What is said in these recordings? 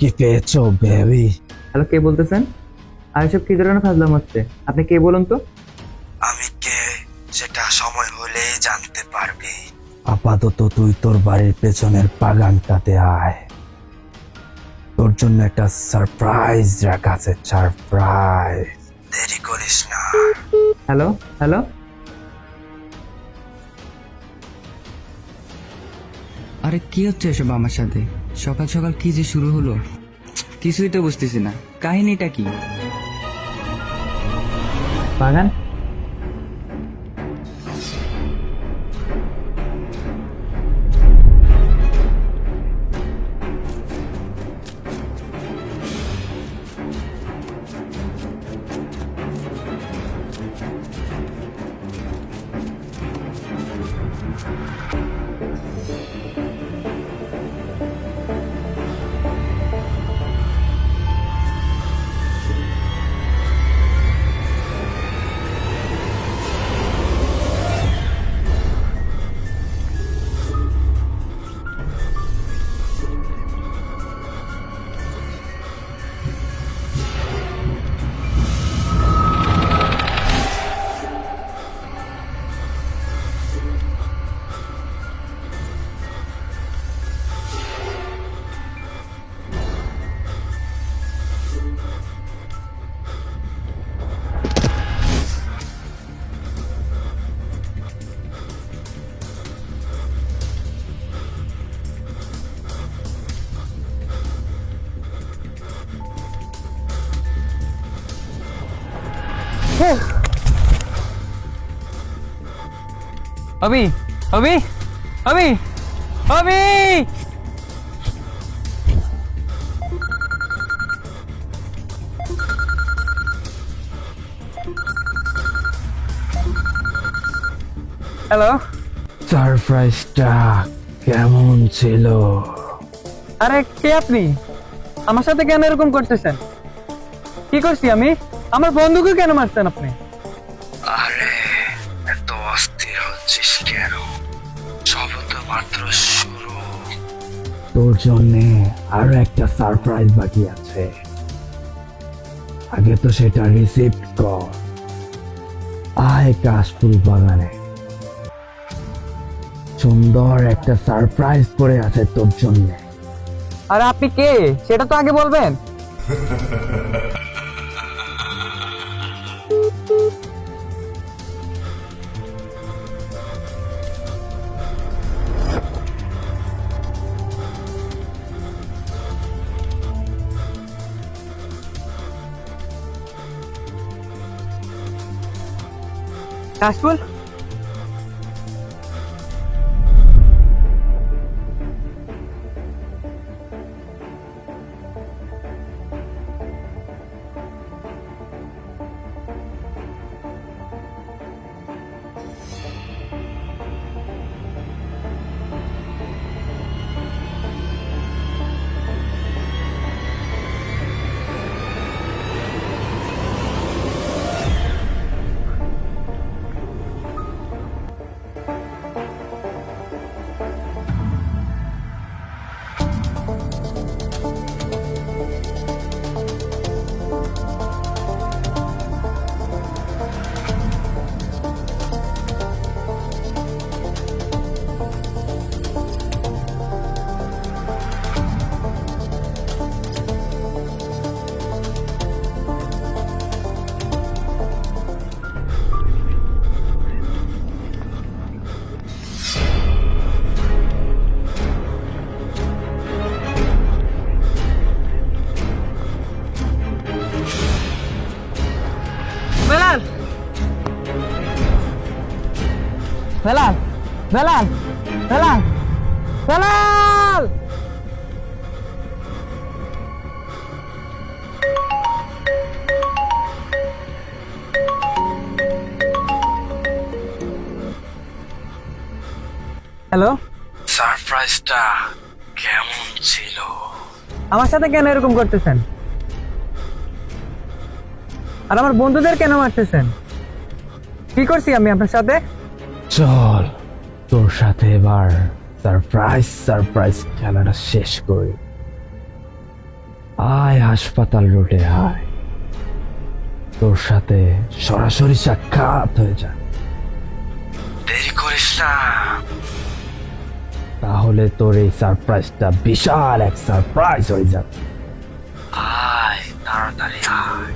কি পেয়েছ baby hello কে বলতেছেন? আর এসব কি ধরনের ফাজলাম হচ্ছে? আপনি কে বলুন তো? আমি কে? সেটা সময় হলেই জানতে পারবি। আপাতত তুই তোর বাড়ির পেছনের বাগানটাতে আয়। তোর জন্য একটা সারপ্রাইজ রাখা আছে সারপ্রাইজ দেরি করিস না। হ্যালো হ্যালো আরে কি হচ্ছে এসব আমার সাথে? সকাল সকাল কি যে শুরু হলো কিছুই তো বুঝতেছি না। কাহিনীটা কি? বাগান? অবি অবি অবি অবি হ্যালো সারপ্রাইজটা কেমন ছিল? আরে কে আপনি? আমার সাথে কেন এরকম করতেছেন? কি করছি আমি? আমার বন্ধুকে কেন মারছেন আপনি? মাত্র শুরু তোর জন্য আরও একটা সারপ্রাইজ বাকি আছে। আগে তো সেটা রিসিভ কর। আয় কাশফুল বাগানে। সুন্দর একটা সারপ্রাইজ করে আছে তোর জন্য। আরে আপনি কে? সেটা তো আগে বলবেন। কাশফুল বেলাল বেলাল বেলাল! হ্যালো? সারপ্রাইজটা কেমন ছিল? আমার সাথে কেন এরকম করতেছেন? আর আমার বন্ধুদের কেন মারতেছেন? কি করছি আমি আপনার সাথে? চল। তোর সাথে এবার সারপ্রাইজ সারপ্রাইজ খেলাটা শেষ করি। আয় হাসপাতাল রোডে আয়। তোর সাথে সরাসরি সাক্ষাৎ হয়ে যা। দেরি করিস না। তাহলে তোর এই সারপ্রাইজটা বিশাল এক সারপ্রাইজ হয়ে যাবে। আয় তাড়াতাড়ি আয়।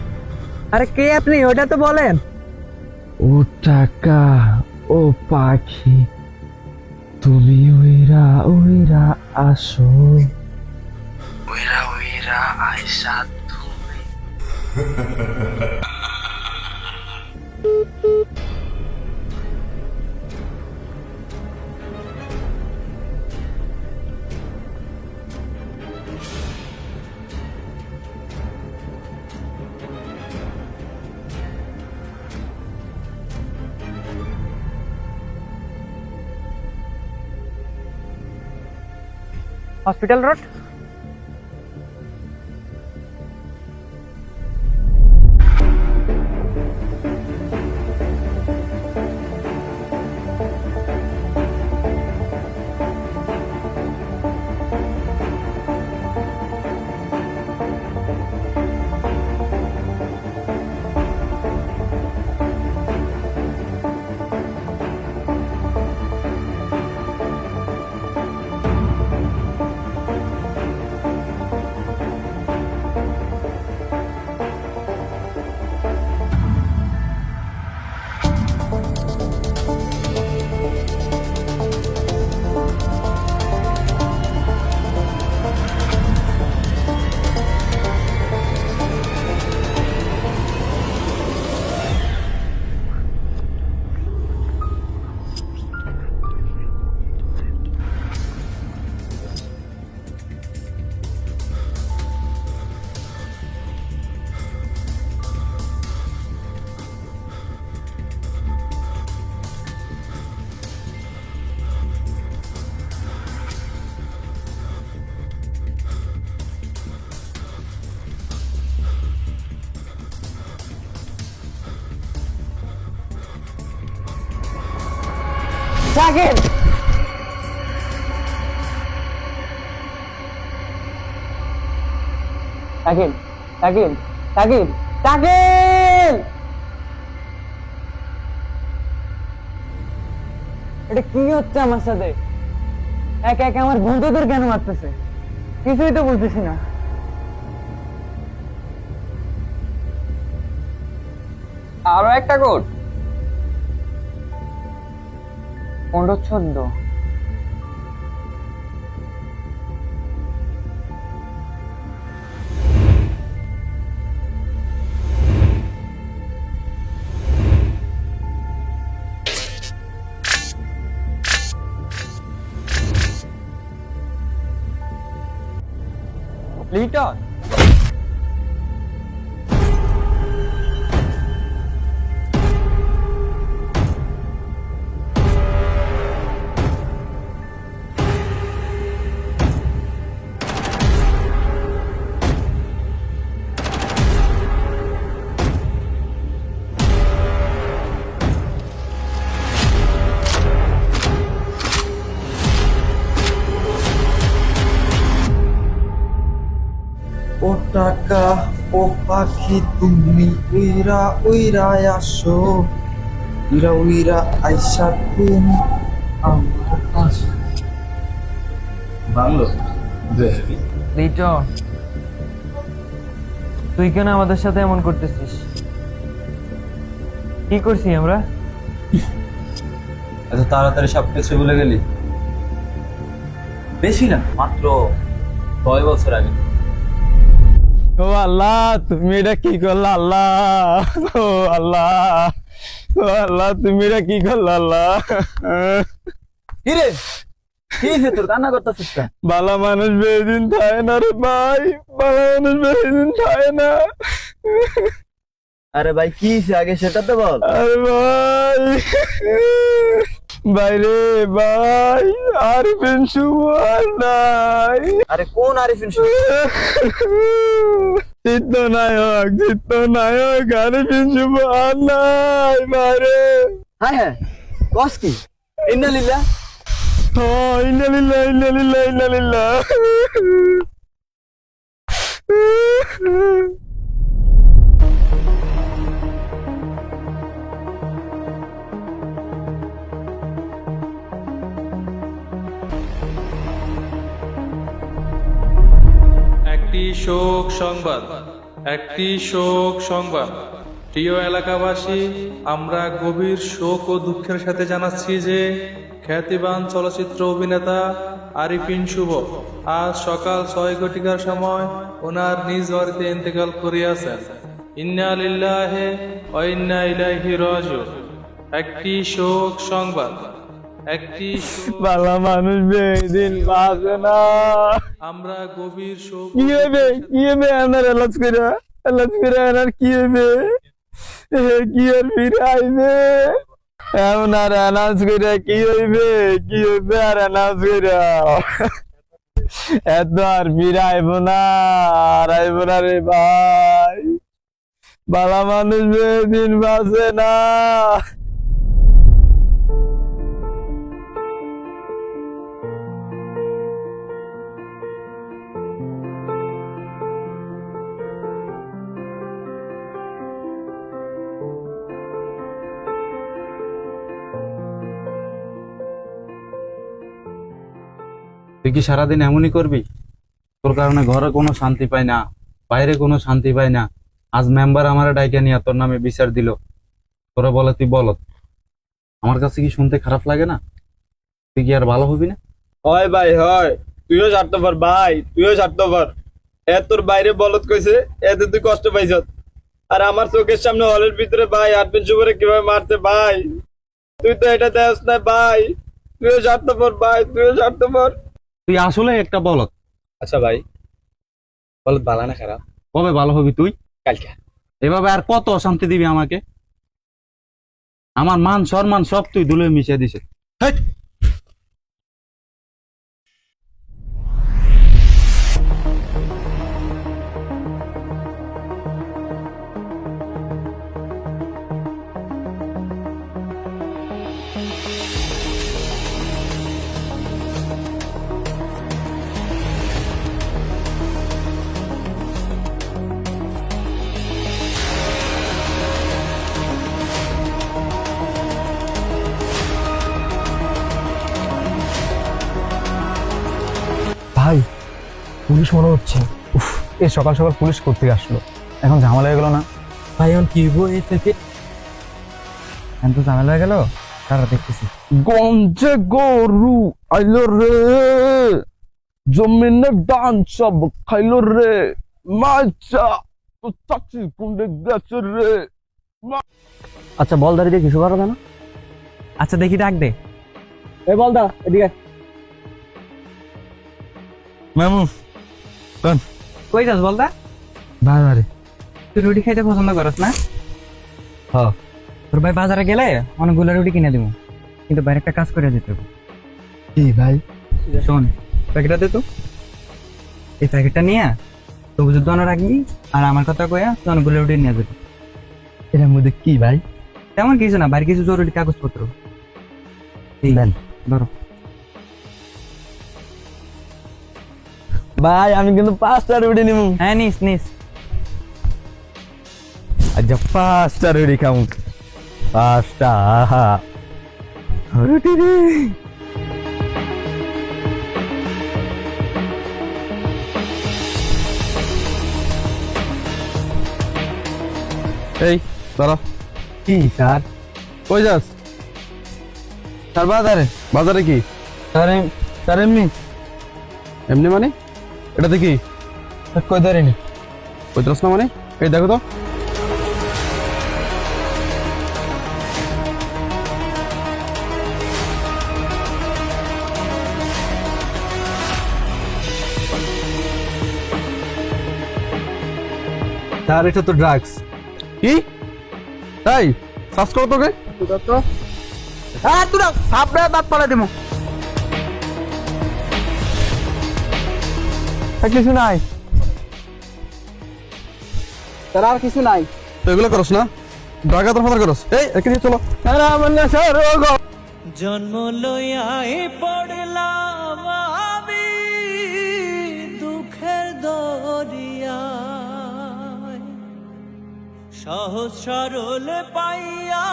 আরে কে আপনি? ওটা তো বলেন। ও টাকা ও পাখি। তুমি ওইরা ওইরা আসো। ওইরা ওইরা আয়সা তুমি। হসপিটাল রোড থাকেন এটা কি হচ্ছে আমার সাথে? একা একা আমার বন্ধুদের কেন মারতেছে? কিছুই তো বলতেছি না। আরও একটা কোট চোদ্দ লিটন ও টাকা ও পাখি তুমি উইরা উইরা আসো। উইরা উইরা আইসা তুমি আমার বাংলো? তুই কেন আমাদের সাথে এমন করতেছিস? কি করছি আমরা? এত তাড়াতাড়ি সব কিছু ভুলে গেলি? বেশি না মাত্র ছয় বছর আগে। ও আল্লাহ তুমি এটা কি করলা? আল্লাহ ও আল্লাহ ও আল্লাহ তুমি এটা কি করলা? আল্লাহ। কিরে? কি হয়েছে তোর? কান্না করতেছিস কেন? বালা মানুষ বেদিন থাকে না রে ভাই বালা মানুষ বেদিন থাকে না। আরে ভাই কি আগে সেটা তো বল। আরে ভাই। বাইরে ভাই আর পেন শুভ আর নাই। আরে কোন আরিফিন চিত্তনায়ক চিত্তনায়ক আর পেন শুভ আর নাই বাইরে। হ্যাঁ হ্যাঁ কস কি? ইন্নালিল্লাহ ও ইন্নালিল্লাহ ইন্নালিল্লাহ ইন্নালিল্লাহ সংবাদ। একটি শোক সংবাদ। প্রিয় এলাকাবাসী, আমরা গভীর শোক ও দুঃখের সাথে জানাচ্ছি যে, খ্যাতিবান চলচ্চিত্র অভিনেতা আরিফিন শুভ আজ সকাল ছয় ঘটিকার সময় ওনার নিজ বাড়িতে ইন্তেকাল করিয়াছেন। ইন্না লিল্লাহে ইলাইহি একটি শোক সংবাদ। একটি ভালো মানুষ বেদিন বাঁচে না। আমরা গভীর শোক কি হবে? কি হবে আমার এলাজ করে? এলাজ করে আমার কি হবে? কি আর ফিরে আইবে? এমন আর করে কি হইবে? কি হইবে আর অ্যানাউন্স করে? এত আর ফিরে আইব না, আর আইব না রে ভাই। বালা মানুষ দিন বাঁচে না। তুই কি সারাদিন এমনই করবি? তোর কারণে ঘরে কোনো শান্তি পাই না, বাইরে কোনো শান্তি পাই না। আজ মেম্বার আমার ডাইকে নিয়ে তোর নামে বিচার দিল। তোরা বলে তুই বল আমার কাছে কি শুনতে খারাপ লাগে না? তুই কি আর ভালো হবি না? হয় ভাই, হয়। তুইও স্বার্থপর ভাই, তুইও স্বার্থপর এ তোর বাইরে বলত কইছে, এতে তুই কষ্ট পাইছ। আর আমার চোখের সামনে হলের ভিতরে ভাই আটবেন শুভরে কীভাবে মারতে ভাই? তুই তো এটা দেখ না ভাই। তুইও স্বার্থপর ভাই, তুইও স্বার্থপর তুই আসলে একটা বলত আচ্ছা ভাই বলত ভালো না খারাপ? কবে ভালো হবি তুই? কালকে। এভাবে আর কত অশান্তি দিবি আমাকে? আমার মান সম্মান সব তুই দুলে মিশিয়ে দিছে পুলিশ মনে হচ্ছে। উফ এই সকাল সকাল পুলিশ করতে আসলো? এখন ঝামেলা হয়ে গেল না? ভাই এখন কি এই থেকে? এখন তো ঝামেলা হয়ে গেল? তারা দেখতেছি। গঞ্জে গরু আইলো রে জমিনে ডান সব খাইলো রে মাচা তো চাচি কুন্ডে গেছে রে। আচ্ছা বল দাঁড়িয়ে কিছু করা না? আচ্ছা দেখি ডাক দে। এ বল দা এদিকে মামু কই যাস বলদা? বাজারে। তুই রুটি খাইতে পছন্দ করস না? হ্যাঁ। তোর ভাই বাজারে গেলে অনেকগুলো রুটি কিনে দিব। কিন্তু বাইরে একটা কাজ করে দিতে হবে। কি ভাই? শোন প্যাকেটটা দে তো। এই প্যাকেটটা নিয়ে তবুজের দোকানে রাখবি আর আমার কথা কয়া তুই অনেকগুলো রুটি নিয়ে যাবি। এটার মধ্যে কি ভাই? তেমন কিছু না বাইরে কিছু জরুরি কাগজপত্র। দেন ধরো। ভাই আমি কিন্তু পাঁচটা রুটি নিব হ্যাঁ নিস নিস। আচ্ছা পাঁচটা রুটি খাম। পাঁচটা আহা। রুটি রে। এই দাঁড়া। কি স্যার? কই যাস? স্যার বাজারে। বাজারে কি? স্যার স্যার এমনি। এমনি মানে? এটাতে কি কই ধরেনি? ওই না মানে? এই দেখো তো। স্যার এটা তো ড্রাগস কি? তাই সার্চ করো তোকে। হ্যাঁ তুই সাপড়ে দাঁত পালা দিব কিছু নাই। তার আর কিছু নাই। তো এগুলো করস না? ড্রাগা তো ফাদার করস। এই একে নিয়ে চলো। আরে আমার না স্যার জন্ম লইয়াই পড়লাম আমি দুঃখের দরিয়া সহজ সরল পাইয়া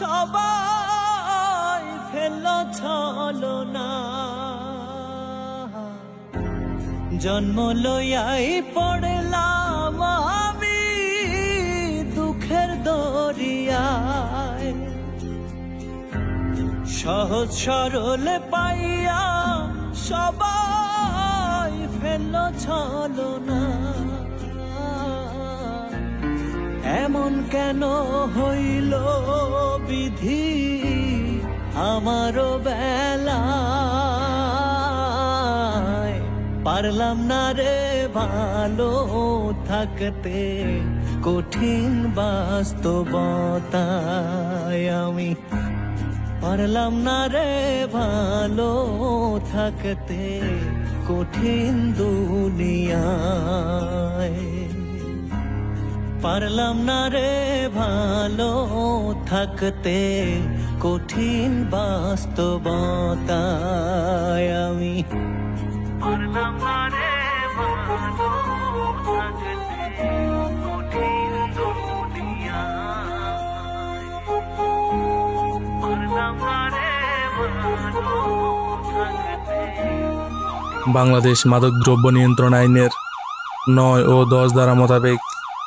সবাই ফেল ছলো না জন্ম লইয়াই পড়লাম আমি দুঃখের দরিয়ায়। সহজ সরল পাইয়া সবাই ফেল ছলো না এমন কেন হইল বিধি? আমারও বেলায় পারলাম না রে ভালো থাকতে। কঠিন বাস্তবতায় আমি পারলাম না রে ভালো থাকতে। কঠিন দুনিয়ায় পারলাম না রে ভালো থাকতে। কঠিন বাস্তবতায় আমি বাংলাদেশ মাদকদ্রব্য নিয়ন্ত্রণ আইনের নয় ও দশ ধারা মোতাবেক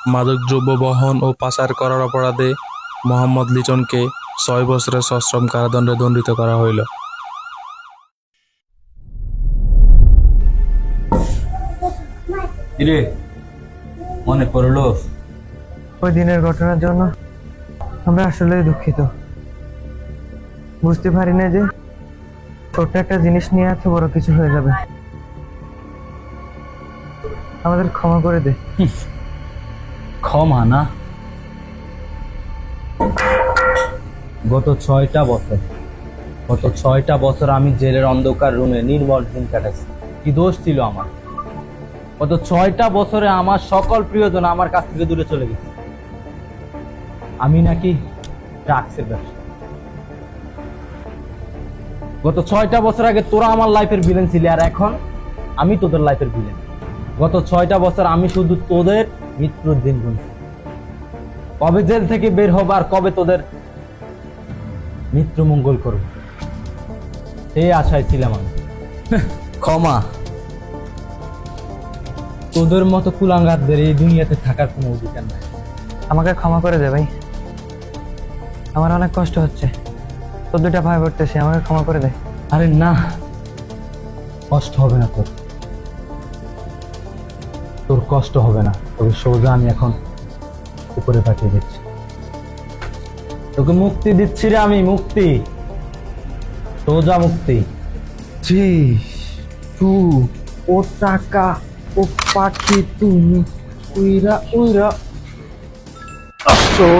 মাদকদ্রব্য বহন ও পাচার করার অপরাধে মোহাম্মদ লিটনকে ছয় বছরের সশ্রম কারাদণ্ডে দণ্ডিত করা হইল। কিরে? মনে পড়ল। ওই দিনের ঘটনার জন্য আমরা আসলে দুঃখিত। বুঝতে পারি না যে ছোট্ট একটা জিনিস নিয়ে এত বড় কিছু হয়ে যাবে। আমাদের ক্ষমা করে দে। ক্ষমা না? গত ছয়টা বছর গত ছয়টা বছর আমি জেলের অন্ধকার রুমে নির্মল দিন কাটাচ্ছি কি দোষ ছিল আমার? গত ছয়টা বছরে আমার সকল প্রিয়জন আমার কাছ থেকে দূরে চলে গেছে। আমি নাকি ড্রাগসের ব্যবসা। গত ছয়টা বছর আগে তোরা আমার লাইফের ভিলেন ছিলি আর এখন আমি তোদের লাইফের ভিলেন গত ছয়টা বছর আমি শুধু তোদের মৃত্যুর দিন গুনছি। কবে জেল থেকে বের হব আর কবে তোদের মৃত্যু মঙ্গল করব। সেই আশায় ছিলাম আমি। ক্ষমা। তোদের মতো কুলাঙ্গারদের এই দুনিয়াতে থাকার কোনো অধিকার নাই। আমাকে ক্ষমা করে দে ভাই। আমার অনেক কষ্ট হচ্ছে। তোর দুটা ভাই পড়তেছে আমাকে ক্ষমা করে দে। আরে না কষ্ট হবে না তোর। তোর কষ্ট হবে না। তবে সোজা আমি এখন উপরে পাঠিয়ে দিচ্ছি। তোকে মুক্তি দিচ্ছি রে আমি মুক্তি। সোজা মুক্তি। তু ও টাকা। ও পাখি তুমি উইরা উইরা আসো